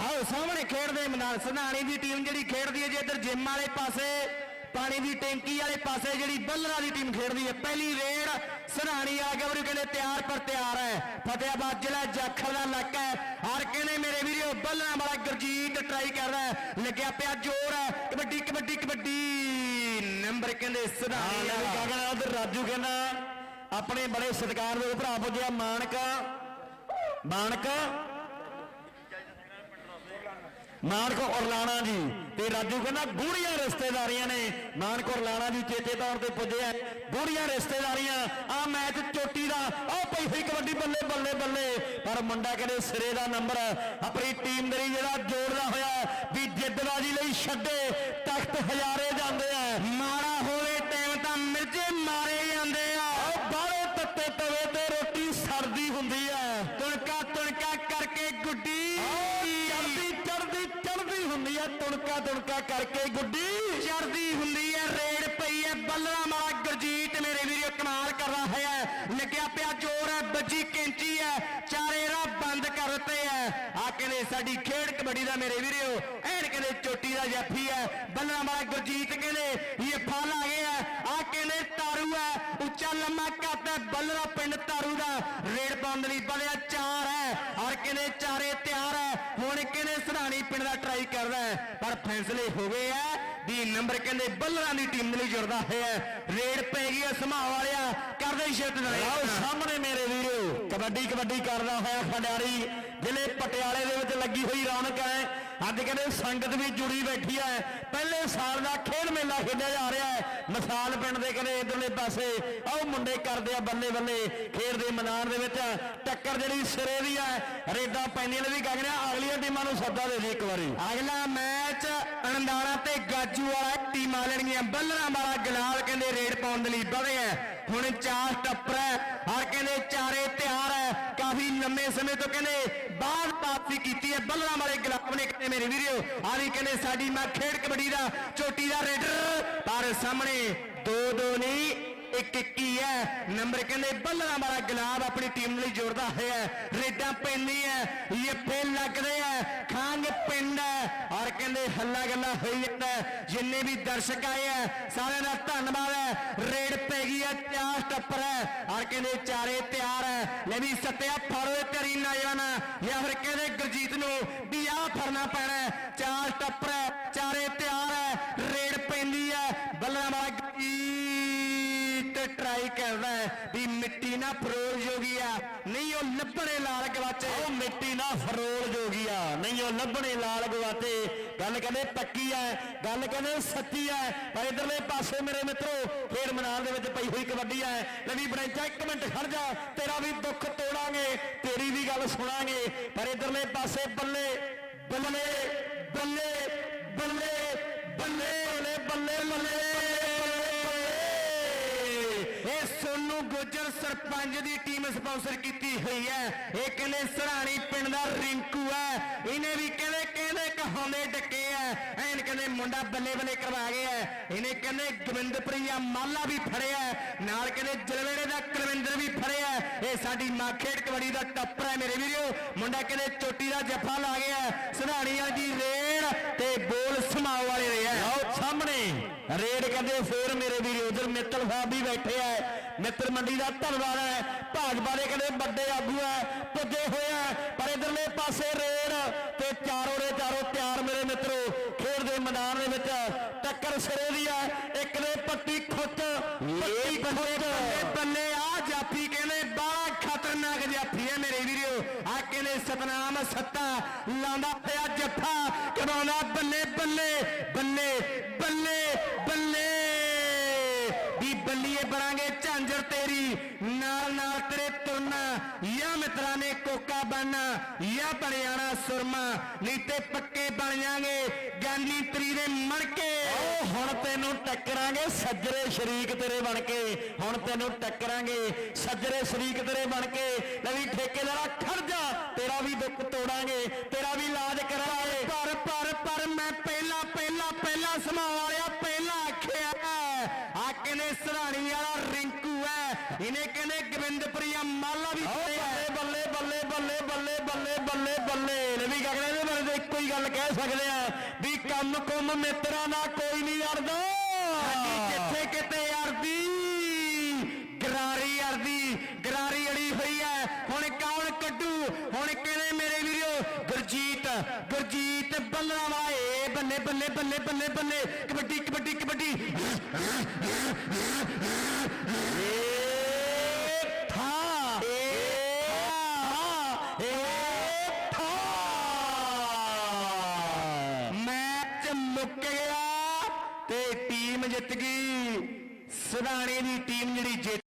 ਆਓ ਸਾਹਮਣੇ ਖੇਡਦੇ ਮੈਦਾਨ ਸਨਾਣੀ ਦੀ ਟੀਮ ਜਿਹੜੀ ਖੇਡਦੀ ਹੈ ਜੇ ਇੱਧਰ ਜਿਮ ਵਾਲੇ ਪਾਸੇ ਪਾਣੀ ਦੀ ਟੈਂਕੀ ਵਾਲੇ ਪਾਸੇ ਜਿਹੜੀ ਬੱਲਰਾਂ ਦੀ ਟੀਮ ਖੇਡਦੀ ਹੈ। ਪਹਿਲੀ ਰੇਡ ਸਨਾਣੀ ਆ ਗਿਆ ਵੀਰੋ ਕਹਿੰਦੇ ਤਿਆਰ ਪਰ ਤਿਆਰ ਹੈ। ਫਤਿਆਬਾਦ ਜ਼ਿਲ੍ਹਾ ਜਾਖਲ ਦਾ ਇਲਾਕਾ ਹੈ। ਔਰ ਕਹਿੰਦੇ ਮੇਰੇ ਵੀਰੋ ਬੱਲਰਾਂ ਵਾਲਾ ਗੁਰਜੀਤ ਟਰਾਈ ਕਰਦਾ ਹੈ। ਲੱਗਿਆ ਪਿਆ ਜ਼ੋਰ ਹੈ। ਕਬੱਡੀ ਕਬੱਡੀ ਕਬੱਡੀ। ਨੰਬਰ ਕਹਿੰਦੇ ਸਨਾਣੀ ਗਗਨ ਉਧਰ ਰਾਜੂ ਕਹਿੰਦਾ ਆਪਣੇ ਬੜੇ ਸਤਿਕਾਰ ਦੇ ਭਰਾ ਪੁੱਜਿਆ ਮਾਨਕ। ਮਾਨਕ। ਮਾਨਕ ਔਰਲਾਣਾ ਜੀ। ਤੇ ਰਾਜੂ ਕਹਿੰਦਾ ਗੂੜੀਆਂ ਰਿਸ਼ਤੇਦਾਰੀਆਂ ਨੇ। ਮਾਨਕ ਔਰਲਾਣਾ ਜੀ ਚੇਤੇ ਤੌਰ ਤੇ ਪੁੱਜਿਆ। ਆ ਗੂੜੀਆਂ ਰਿਸ਼ਤੇਦਾਰੀਆਂ, ਆ ਮੈਚ ਚੋਟੀ ਦਾ। ਉਹ ਪਈ ਹੋਈ ਕਬੱਡੀ ਬੱਲੇ ਬੱਲੇ ਬੱਲੇ। ਪਰ ਮੁੰਡਾ ਕਹਿੰਦੇ, ਸਿਰੇ ਦਾ ਨੰਬਰ। ਆਪਣੀ ਟੀਮ ਦੇ ਲਈ ਜਿਹੜਾ ਜੋੜਦਾ ਹੋਇਆ ਵੀ ਜਿੱਦਬਾਜੀ ਲਈ ਛੱਡੇ, ਤਖਤ ਹਜ਼ਾਰੇ ਜਾਂਦੇ ਆ। ਮਾੜਾ ਹੋਵੇ ਟਾਈਮ ਤਾਂ ਮਿਰਜੇ ਮਾਰੇ। ਹੁੰਦੀ ਐ ਤੁਣਕਾ ਤੁਣਕਾ ਕਰਕੇ ਗੁੱਡੀ। ਚੜਦੀ ਹੁੰਦੀ ਐ ਰੇੜ ਪਈ ਐ ਬੱਲਰਾ ਮਾਲਾ ਗੁਰਜੀਤ ਮੇਰੇ ਵੀਰੋ ਕਮਾਲ ਕਰ ਰਿਹਾ ਹੈ। ਲੱਗਿਆ ਪਿਆ ਜੋਰ ਹੈ ਬੱਜੀ ਕੈਂਚੀ ਹੈ, ਚਾਰੇ ਰਾਹ ਬੰਦ ਕਰ ਦਿੱਤੇ ਐ ਸਾਡੀ ਖੇਡ ਕਬੱਡੀ ਦਾ ਮੇਰੇ ਵੀਰੋ, ਐਨ ਕਹਿੰਦੇ ਚੋਟੀ ਦਾ ਜਾਫੀ ਐ ਬੱਲਰਾ ਮਾਲਾ ਗੁਰਜੀਤ ਕਹਿੰਦੇ, ਇਹ ਫਲ ਆ ਗਿਆ ਆ ਕਹਿੰਦੇ ਤਾਰੂ ਐ ਉੱਚਾ ਲੰਮਾ ਕੱਦ ਐ ਬੱਲਰਾ ਪਿੰਡ ਤਾਰੂ ਦਾ, ਰੇਡ ਪਾਉਣ ਲਈ ਬਲਿਆ ਚਾਰ ਐ ਔਰ ਕਹਿੰਦੇ ਚਾਰੇ ਤਿਆਰ ਹੈ, ਹੁਣ ਕਹਿੰਦੇ ਸਰਾਣੀ ਪਿੰਡ ਦਾ ਟਰਾਈ ਕਰਦਾ ਹੈ, ਪਰ ਫੈਸਲੇ ਹੋ ਗਏ ਆ ਵੀ ਨੰਬਰ ਕਹਿੰਦੇ ਬੱਲਰਾਂ ਦੀ ਟੀਮ ਲਈ ਜੁੜਦਾ ਹੋਇਆ ਹੈ। ਰੇਡ ਪੈ ਗਈ ਹੈ ਸਮਾ ਵਾਲਿਆ, ਕਰਦੇ ਸ਼ਿਫਟ ਆਓ ਨਾਲ ਸਾਹਮਣੇ ਮੇਰੇ ਵੀਰੋ, ਕਬੱਡੀ ਕਬੱਡੀ ਕਰਦਾ ਹੋਇਆ ਖੰਡਾਰੀ ਜ਼ਿਲ੍ਹੇ ਪਟਿਆਲੇ ਦੇ ਵਿੱਚ ਲੱਗੀ ਹੋਈ ਰੌਣਕ ਹੈ, ਅੱਜ ਕਹਿੰਦੇ ਸੰਗਤ ਵੀ ਜੁੜੀ ਬੈਠੀ ਹੈ। ਪਹਿਲੇ ਸਾਲ ਦਾ ਖੇਡ ਮੇਲਾ ਖੇਡਿਆ ਜਾ ਰਿਹਾ ਹੈ। ਮਿਸਾਲ ਪਿੰਡ ਦੇ ਕਹਿੰਦੇ ਇਧਰਲੇ ਪਾਸੇ, ਆਓ ਮੁੰਡੇ ਕਰਦੇ ਆ ਬੱਲੇ ਬੱਲੇ। ਖੇਡ ਦੇ ਮੈਦਾਨ ਦੇ ਵਿੱਚ ਟੱਕਰ ਜਿਹੜੀ ਸਿਰੇ ਦੀ ਹੈ, ਰੇਡਾਂ ਪੈਂਦੀਆਂ ਨੇ ਵੀ ਗਗਨਿਆ ਅਗਲੀਆਂ ਟੀਮਾਂ ਨੂੰ ਸੱਦਾ ਦੇ ਦੇ ਇੱਕ ਵਾਰੀ। ਅਗਲਾ ਮੈਚ ਅਣਦਾਣਾ ਤੇ ਗਾਜੂ ਵਾਲਾ ਟੀਮਾਂ ਲੈਣਗੀਆਂ। ਬੱਲਰਾਂ ਵਾਲਾ ਗਲਾਲ ਕਹਿੰਦੇ ਰੇਡ ਪਾਉਣ ਦੇ ਲਈ ਵਧੇ ਆ ਹੁਣ ਚਾਰ ਟੱਪਰ ਹੈ, ਹਰ ਕਹਿੰਦੇ ਚਾਰੇ ਤਿਆਰ ਹੈ। ਕਾਫੀ ਲੰਮੇ ਸਮੇਂ ਤੋਂ ਕਹਿੰਦੇ ਬਾਅਦ ਪਾਪੀ ਕੀਤੀ ਹੈ। ਬੱਲਰਾਂ ਵਾਲੇ ਗਲਾਬ ਨੇ ਕਹਿੰਦੇ ਮੇਰੇ ਵੀਰੋ ਆਹ ਵੀ ਕਹਿੰਦੇ ਸਾਡੀ ਮਾਂ ਖੇਡ ਕਬੱਡੀ ਦਾ ਚੋਟੀ ਦਾ ਰੇਡਰ, ਪਰ ਸਾਹਮਣੇ ਦੋ ਦੋ ਨਹੀਂ ਇੱਕ ਇੱਕ ਹੀ। ਹੈ ਨੰਬਰ ਕਹਿੰਦੇ, ਬੱਲਰਾਂ ਵਾਲਾ ਗੁਲਾਬ ਆਪਣੀ ਟੀਮ ਲਈ ਜੋੜਦਾ ਹੋਇਆ ਹੈ। ਰੇਡਾਂ ਪੈਂਦੀਆਂ ਯੱਫੇ ਲੱਗਦੇ ਆ ਖਾਂਗ ਪਿੰਡ ਹੈ। ਔਰ ਕਹਿੰਦੇ, ਹੱਲਾ ਗੱਲਾ ਹੋਈ ਜਾਂਦਾ ਜਿੰਨੇ ਵੀ ਦਰਸ਼ਕ ਆਏ ਆ ਸਾਰਿਆਂ ਦਾ ਧੰਨਵਾਦ ਹੈ। ਰੇਡ ਪੈ ਗਈ ਹੈ ਚਾਰ ਟੱਪਰ ਹੈ। ਔਰ ਕਹਿੰਦੇ, ਚਾਰੇ ਤਿਆਰ ਹੈ। ਲੈ ਵੀ ਸੱਤਿਆ, ਫੜੋ ਇਹ ਤੇਰੀ ਨੌਜਵਾਨ। ਜਾਂ ਫਿਰ ਕਹਿੰਦੇ, ਗੁਰਜੀਤ ਨੂੰ ਵੀ ਆਹ ਫੜਨਾ ਪੈਣਾ ਚਾਰ ਟੱਪਰ ਹੈ, ਚਾਰੇ ਤਿਆਰ ਹੈ। ਲੜਾਈ ਕਰਦਾ ਹੈ ਵੀ ਮਿੱਟੀ ਨਾ ਫਰੋਲ ਜੋਗੀ ਆ, ਨਹੀਂ ਉਹ ਲੱਭਣੇ ਲਾਲ ਗਵਾਚੇ। ਉਹ ਮਿੱਟੀ ਨਾ ਫਰੋਲ ਜੋਗੀ ਆ, ਨਹੀਂ ਉਹ ਲੱਭਣੇ ਲਾਲ ਗਵਾਚੇ। ਗੱਲ ਕਹਿੰਦੇ ਪੱਕੀ ਐ ਗੱਲ ਕਹਿੰਦੇ ਸੱਚੀ ਐ ਪਰ ਇਧਰਲੇ ਪਾਸੇ ਮੇਰੇ ਮਿੱਤਰੋ, ਖੇਡ ਮਨਾਲ ਦੇ ਵਿੱਚ ਪਈ ਹੋਈ ਕਬੱਡੀ ਐ ਲਵੀ ਬਰੈਂਚਾ, ਇੱਕ ਮਿੰਟ ਖੜ ਜਾ, ਤੇਰਾ ਵੀ ਦੁੱਖ ਤੋੜਾਂਗੇ, ਤੇਰੀ ਵੀ ਗੱਲ ਸੁਣਾਂਗੇ। ਪਰ ਇਧਰਲੇ ਪਾਸੇ ਬੱਲੇ ਬੱਲੇ ਬੱਲੇ ਬੱਲੇ ਬੱਲੇ ਬੱਲੇ ਬੱਲੇ। ਇਹ ਸੋਨੂ ਗੁੱਜਰ ਸਰਪੰਚ ਦੀ ਟੀਮ ਸਪਾਂਸਰ ਕੀਤੀ ਹੋਈ ਹੈ ਇਹ ਕਹਿੰਦੇ ਸਰਾਣੀ ਪਿੰਡ ਦਾ ਰਿੰਕੂ ਹੈ ਇਹਨੇ ਵੀ ਕਹਿੰਦੇ ਕਹਿੰਦੇ ਕਹਾਉਂਦੇ ਡੱਕੇ ਆ ਐਨ ਕਹਿੰਦੇ ਮੁੰਡਾ ਬੱਲੇ ਬੱਲੇ ਕਰਵਾ ਗਿਆ ਹੈ। ਇਹਨੇ ਕਹਿੰਦੇ ਗੋਬਿੰਦਪੁਰੀਆ ਮਾਲਾ ਵੀ ਫੜਿਆ ਨਾਲ ਕਹਿੰਦੇ ਜਲਵੇੜੇ ਦਾ ਕੁਲਵਿੰਦਰ ਵੀ ਫੜਿਆ ਹੈ। ਇਹ ਸਾਡੀ ਮਾਂ ਖੇਡ ਕਬੱਡੀ ਦਾ ਟੱਪਰ ਹੈ ਮੇਰੇ ਵੀਰੋ ਮੁੰਡਾ ਕਹਿੰਦੇ ਚੋਟੀ ਦਾ ਜੱਫਾ ਲਾ ਗਿਆ ਹੈ। ਸਰਾਣੀ ਵਾਲੀ ਦੀ ਰੇਡ ਤੇ ਬੋਲ ਸਮਾਉ ਵਾਲੇ ਰਹੇ ਹੈ ਆਓ ਸਾਹਮਣੇ। ਰੇਡ ਕਹਿੰਦੇ ਫੇਰ ਮੇਰੇ ਵੀਰ ਉਧਰ ਮਿੱਤਲ ਸਾਹਿਬ ਵੀ ਬੈਠੇ ਆ ਮਿੱਤਰ ਮੰਡੀ ਦਾ ਧੰਨਵਾਦ ਹੈ ਭਾਜਪਾ ਦੇ ਕਹਿੰਦੇ ਵੱਡੇ ਆਗੂ ਹੈ ਪੁੱਜੇ ਹੋਏ ਆ ਪਰ ਇਧਰਲੇ ਪਾਸੇ ਰੇਡ ਤੇ ਚਾਰੋਂ ਦੇ ਚਾਰੋਂ ਤਿਆਰ ਮੇਰੇ ਮਿੱਤਰੋ ਖੇਡ ਦੇ ਮੈਦਾਨ ਦੇ ਵਿੱਚ ਟੱਕਰ ਸਿਰੇ ਦੀ ਹੈ ਇੱਕ ਦੇ ਪੱਟੀ ਖੁੱਟ ਪੱਟੀ ਬੱਲੇ ਖੁੱਟ ਬੱਲੇ ਬੱਲੇ ਆ ਜਾਫੀ ਕਹਿੰਦੇ ਬੜਾ ਖਤਰਨਾਕ ਜਾਫੀ ਹੈ ਮੇਰੇ ਵੀਰੋ ਆ ਸਤਨਾਮ ਸੱਤਾ ਲਾਉਂਦਾ ਪਿਆ ਜੱਫਾ ਕਰਾਉਂਦਾ ਬੱਲੇ ਬੱਲੇ ਬੱਲੇ ਬੱਲੇ ਬੱਲੇ ਵੀ ਬੱਲੀਏ ਬਰਾਂਗੇ ਝਾਂਜਰ ਤੇਰੀ। ਨਾਲ ਨਾਲ ਤੇਰੇ ਤੁਰਨਾ। ਜਾਂ ਮਿੱਤਰਾਂ ਨੇ ਕੋਕਾ ਬਣਨਾ ਜਾਂ ਬਣਿਆਣਾ ਸੁਰਮਾ। ਨਹੀਂ ਤੇ ਪੱਕੇ ਬਣ ਜਾਾਂਗੇ ਗਾਂਧੀ ਤਰੀ ਦੇ ਮਣਕੇ। ਓ ਹੁਣ ਤੈਨੂੰ ਟੱਕਰਾਂਗੇ ਸੱਜਰੇ ਸ਼ਰੀਕ ਤੇਰੇ ਬਣ ਕੇ ਹੁਣ ਤੈਨੂੰ ਟੱਕਰਾਂਗੇ ਸੱਜਰੇ ਸ਼ਰੀਕ ਤੇਰੇ ਬਣ ਕੇ ਲਵੀ ਠੇਕੇਦਾਰਾ ਖੜ ਜਾ ਤੇਰਾ ਵੀ ਦੁੱਖ ਤੋੜਾਂਗੇ ਤੇਰਾ ਵੀ ਇਲਾਜ ਕਰਾਂਗੇ। ਪਰ ਪਰ ਪਰ ਮੈਂ ਪਹਿਲਾਂ ਪਹਿਲਾਂ ਪਹਿਲਾਂ ਸਮਾ ਸਰਾਣੀ ਵਾਲਾ ਰਿੰਕੂ ਹੈ। ਇਹਨੇ ਕਹਿੰਦੇ ਗੋਬਿੰਦਪੁਰੀਆ ਮਾਲਾ ਵੀ। ਬੱਲੇ ਬੱਲੇ ਬੱਲੇ ਬੱਲੇ ਬੱਲੇ ਬੱਲੇ ਬੱਲੇ ਬੱਲੇ। ਲਵੀ ਗਗਨੇ ਦੇ ਬਾਰੇ ਤਾਂ ਇੱਕੋ ਹੀ ਗੱਲ ਕਹਿ ਸਕਦੇ ਆ ਵੀ ਕੰਮ ਕੁੰਮ ਮਿੱਤਰਾਂ ਦਾ ਕੋਈ ਨਹੀਂ ਅੜਦਾ। ਕਿੱਥੇ ਕਿਤੇ ਅਰਦੀ ਗਰਾਰੀ ਅਰਦੀ ਗਰਾਰੀ ਅੜੀ ਹੋਈ ਹੈ। ਹੁਣ ਕੌਣ ਕੱਢੂ? ਹੁਣ ਕਹਿੰਦੇ ਮੇਰੇ ਵੀਰੋ? ਗੁਰਜੀਤ ਗੁਰਜੀਤ ਬੱਲਰਾ ਵਾਏ ਬੱਲੇ ਬੱਲੇ ਬੱਲੇ ਬੱਲੇ ਬੱਲੇ। ਕਬੱਡੀ ਕਬੱਡੀ ਕਬੱਡੀ। ਮੁੱਕ ਗਿਆ ਤੇ ਟੀਮ ਜਿੱਤ ਗਈ। ਸੁਧਾਣੇ ਦੀ ਟੀਮ ਜਿਹੜੀ ਜਿੱਤ